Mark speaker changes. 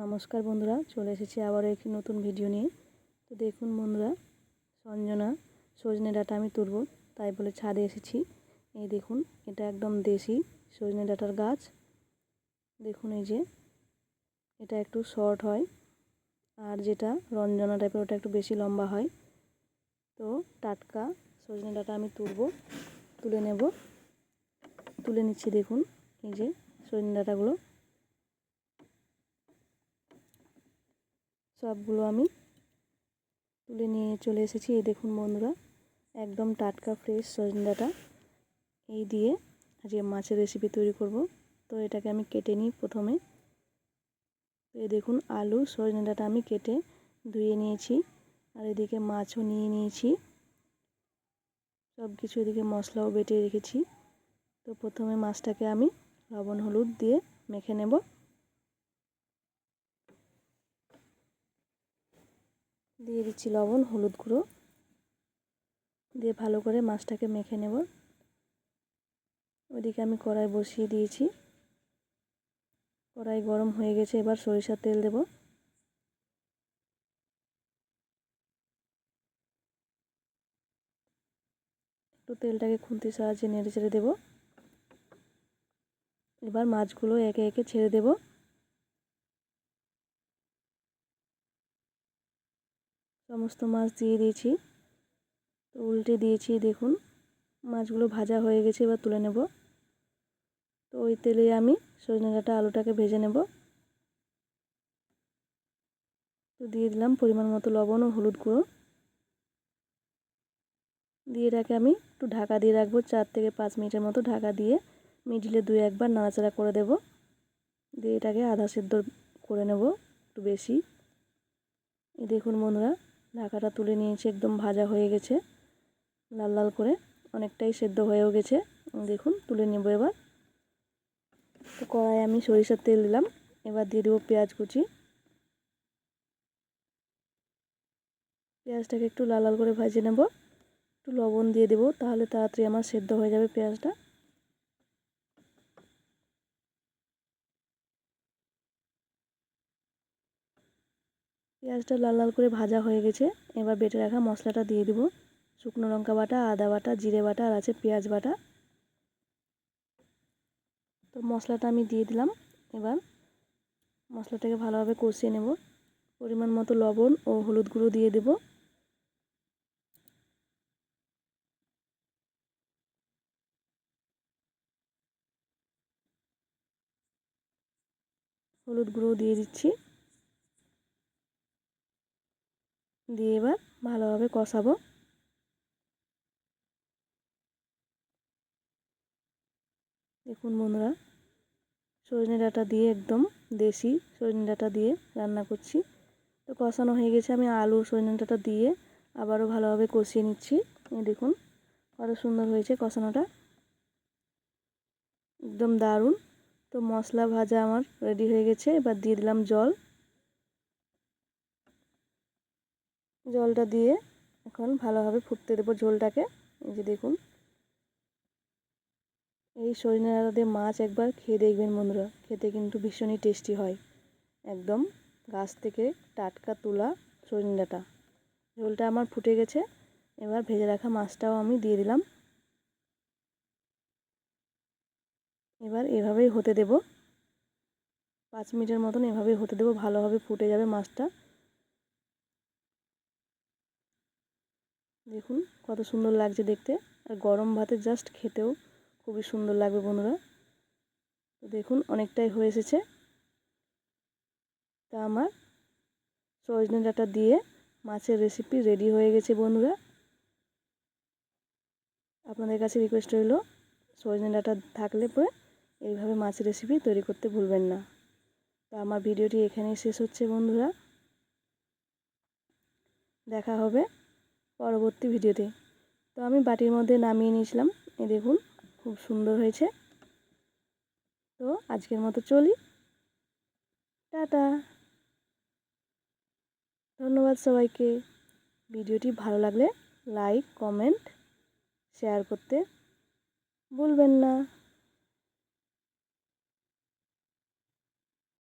Speaker 1: নমস্কার বন্ধুরা, চলে এসেছি আবারও একটি নতুন ভিডিও নিয়ে। তো দেখুন বন্ধুরা, সঞ্জনা, সজনে ডাটা আমি তুলব, তাই বলে ছাদে এসেছি। এই দেখুন, এটা একদম দেশি সজনে ডাঁটার গাছ। দেখুন এই যে, এটা একটু শর্ট হয়, আর যেটা রঞ্জনা টাইপের ওটা একটু বেশি লম্বা হয়। তো টাটকা সজনে ডাঁটা আমি তুলব, তুলে নেব। তুলে নিচ্ছি দেখুন, এই যে সজনে ডাঁটাগুলো। সবগুলো আমি তুলে নিয়ে চলে এসেছি। এই দেখুন বন্ধুরা, একদম টাটকা ফ্রেশ সজনে এই দিয়ে আজকে মাছের রেসিপি তৈরি করব। তো এটাকে আমি কেটে নিই প্রথমে। তো এই দেখুন, আলু সজনে ডাঁটা আমি কেটে ধুয়ে নিয়েছি। আর এদিকে মাছও নিয়ে নিয়েছি। সব কিছু এদিকে মশলাও বেটে রেখেছি। তো প্রথমে মাছটাকে আমি লবণ, হলুদ দিয়ে মেখে নেব। দিয়ে দিচ্ছি লবণ, হলুদ গুঁড়ো। দিয়ে ভালো করে মাছটাকে মেখে নেব। ওইদিকে আমি কড়াই বসিয়ে দিয়েছি। কড়াই গরম হয়ে গেছে, এবার সরিষার তেল দেব। একটু তেলটাকে খুন্তির সাহায্যে নেড়ে চেড়ে দেবো। এবার মাছগুলো একে একে ছেড়ে দেবো। সমস্ত মাছ দিয়ে দিয়েছি। তো উল্টে দিয়েছি, দেখুন। মাছগুলো ভাজা হয়ে গেছে, এবার তুলে নেব। তো ওই তেলে আমি সজনে ডাঁটা আলুটাকে ভেজে নেব। তো দিয়ে দিলাম পরিমাণ মতো লবণ ও হলুদ গুঁড়ো। দিয়ে এটাকে আমি একটু ঢাকা দিয়ে রাখব, চার থেকে পাঁচ মিনিটের মতো ঢাকা দিয়ে মিডিলে দুই একবার নাড়াচাড়া করে দেব। দিয়ে এটাকে আধা সেদ্ধ করে নেব, একটু বেশি। এই দেখুন বন্ধুরা ঢাকাটা তুলে নিয়েছি, একদম ভাজা হয়ে গেছে। লাল লাল করে অনেকটাই সেদ্ধ হয়েও গেছে। দেখুন, তুলে নেব এবার। তো কড়াই আমি সরিষার তেল দিলাম। এবার দিয়ে দেবো পেঁয়াজ কুচি। পেঁয়াজটাকে একটু লাল লাল করে ভাজে নেব। একটু লবণ দিয়ে দেবো, তাহলে তাড়াতাড়ি আমার সেদ্ধ হয়ে যাবে পেঁয়াজটা। পেঁয়াজটা লাল লাল করে ভাজা হয়ে গেছে। এবার বেটে রাখা মশলাটা দিয়ে দিব। শুকনো লঙ্কা বাটা, আদা বাটা, জিরে বাটা আর আছে পেঁয়াজ বাটা। তো মশলাটা আমি দিয়ে দিলাম। এবার মশলাটাকে ভালোভাবে কষিয়ে নেব। পরিমাণ মতো লবণ ও হলুদ গুঁড়ো দিয়ে দেব। হলুদ গুঁড়ো দিয়ে দিচ্ছি। দিয়ে এবার ভালোভাবে কষাবো। দেখুন বন্ধুরা, সজনে ডাঁটা দিয়ে একদম দেশি সজনে ডাঁটা দিয়ে রান্না করছি। তো কষানো হয়ে গেছে, আমি আলু সজনে ডাঁটা দিয়ে আবারও ভালোভাবে কষিয়ে নিচ্ছি। দেখুন কত সুন্দর হয়েছে কষানোটা। একদম দারুণ। তো মশলা ভাজা আমার রেডি হয়ে গেছে, এবার দিয়ে দিলাম জল। জলটা দিয়ে এখন ভালোভাবে ফুটতে দেবো ঝোলটাকে। এই যে দেখুন। এই সজনে মাছ একবার খেয়ে দেখবেন বন্ধুরা। খেতে কিন্তু ভীষণই টেস্টি হয়। একদম গাছ থেকে টাটকা তোলা সজনে ঝোলটা আমার ফুটে গেছে। এবার ভেজে রাখা মাছটাও আমি দিয়ে দিলাম। এবার এভাবেই হতে দেব। পাঁচ মিনিটের মতন এভাবেই হতে দেবো। ভালোভাবে ফুটে যাবে মাছটা। দেখুন, কত সুন্দর লাগছে দেখতে। আর গরম ভাতে জাস্ট খেতেও খুবই সুন্দর লাগবে বন্ধুরা। তো দেখুন, অনেকটাই হয়ে এসেছে। তা আমার সজনে ডাটা দিয়ে মাছের রেসিপি রেডি হয়ে গেছে বন্ধুরা। আপনাদের কাছে রিকোয়েস্ট রইল সজনে ডাটা থাকলে পরে এইভাবে মাছের রেসিপি তৈরি করতে ভুলবেন না। তো আমার ভিডিওটি এখানেই শেষ হচ্ছে বন্ধুরা। দেখা হবে পরবর্তী ভিডিওতে। তো আমি বাটির মধ্যে নামিয়ে নিয়েছিলাম। এই দেখুন, খুব সুন্দর হয়েছে। তো আজকের মতো চলি। টাটা। ধন্যবাদ সবাইকে। ভিডিওটি ভালো লাগলে লাইক, কমেন্ট, শেয়ার করতে ভুলবেন না।